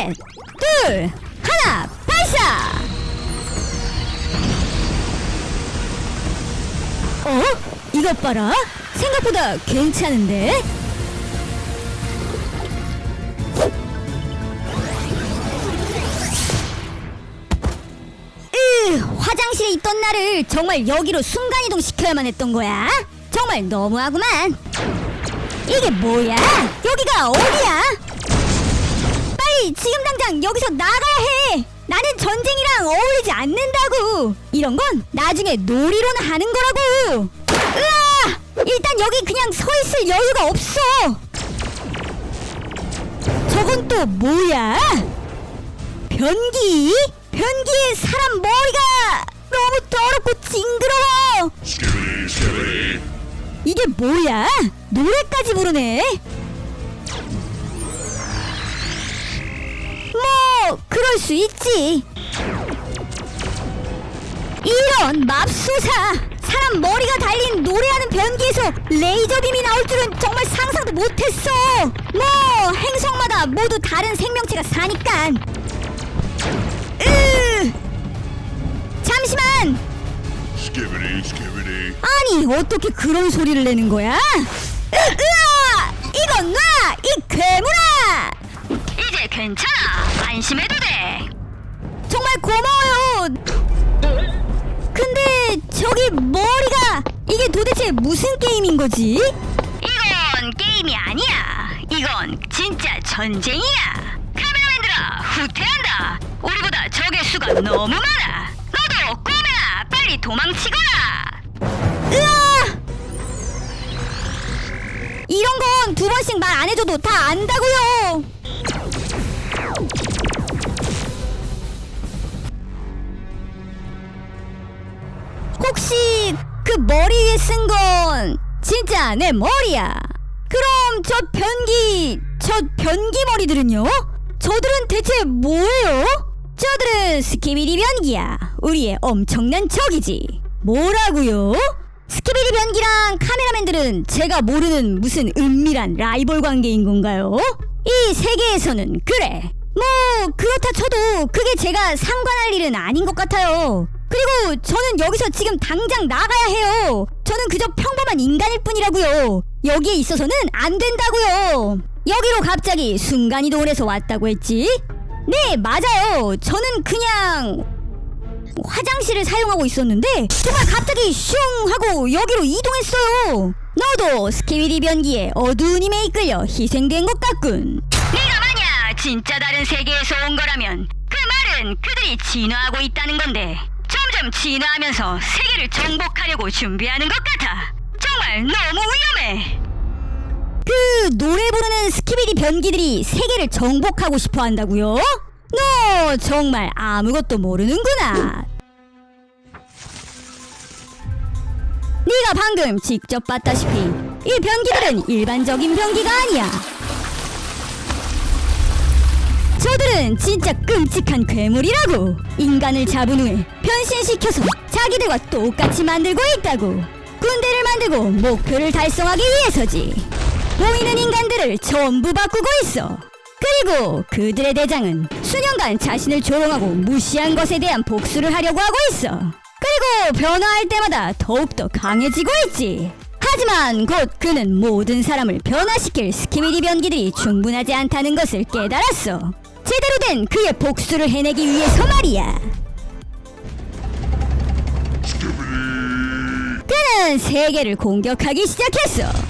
셋, 둘, 하나, 발사! 어? 이것 봐라. 생각보다 괜찮은데? 으, 화장실에 있던 나를 정말 여기로 순간이동 시켜야만 했던 거야? 정말 너무하구만. 이게 뭐야? 여기가 지금 당장 여기서 나가야 해. 나는 전쟁이랑 어울리지 않는다고. 이런 건 나중에 놀이로는 하는 거라고. 으아! 일단 여기 그냥 서 있을 여유가 없어. 저건 또 뭐야? 변기? 변기에 사람 머리가 너무 더럽고 징그러워. 이게 뭐야? 노래까지 부르네. 그럴 수 있지. 이런 맙소사! 사람 머리가 달린 노래하는 변기에서 레이저 빔이 나올 줄은 정말 상상도 못했어. 뭐 행성마다 모두 다른 생명체가 사니깐. 으! 잠시만. Skibbity, skibbity. 아니 어떻게 그런 소리를 내는 거야? 으, 으아! 이건 놔! 이 괴물아! 괜찮아. 안심해도 돼. 정말 고마워요. 근데 저기 머리가 이게 도대체 무슨 게임인 거지? 이건 게임이 아니야. 이건 진짜 전쟁이야. 카메라맨들아, 후퇴한다. 우리보다 적의 수가 너무 많아. 너도 꼬매나 빨리 도망치거라. 으아! 이런 건 두 번씩 말 안 해줘도 다 안다고요. 그 머리 위에 쓴 건 진짜 내 머리야? 그럼 저 변기, 저 변기 머리들은요? 저들은 대체 뭐예요? 저들은 스키비디 변기야. 우리의 엄청난 적이지. 뭐라고요? 스키비디 변기랑 카메라맨들은 제가 모르는 무슨 은밀한 라이벌 관계인 건가요? 이 세계에서는 그래. 뭐 그렇다 쳐도 그게 제가 상관할 일은 아닌 것 같아요. 그리고 저는 여기서 지금 당장 나가야 해요. 저는 그저 평범한 인간일 뿐이라고요. 여기에 있어서는 안 된다고요. 여기로 갑자기 순간 이동을 해서 왔다고 했지? 네, 맞아요. 저는 그냥 화장실을 사용하고 있었는데 정말 갑자기 슝 하고 여기로 이동했어요. 너도 스키비디 변기에 어두운 힘에 이끌려 희생된 것 같군. 네가 만약 진짜 다른 세계에서 온 거라면 그 말은 그들이 진화하고 있다는 건데 점점 진화하면서 세계를 정복하려고 준비하는 것 같아. 정말 너무 위험해. 그 노래 부르는 스키비디 변기들이 세계를 정복하고 싶어 한다고요? 너 정말 아무것도 모르는구나. 네가 방금 직접 봤다시피 이 변기들은 일반적인 변기가 아니야. 저들은 진짜 끔찍한 괴물이라고. 인간을 잡은 후에 변신시켜서 자기들과 똑같이 만들고 있다고. 군대를 만들고 목표를 달성하기 위해서지. 보이는 인간들을 전부 바꾸고 있어. 그리고 그들의 대장은 수년간 자신을 조롱하고 무시한 것에 대한 복수를 하려고 하고 있어. 그리고 변화할 때마다 더욱더 강해지고 있지. 하지만 곧 그는 모든 사람을 변화시킬 스키미디 변기들이 충분하지 않다는 것을 깨달았어. 제대로 된 그의 복수를 해내기 위해서 말이야. 그는 세계를 공격하기 시작했어.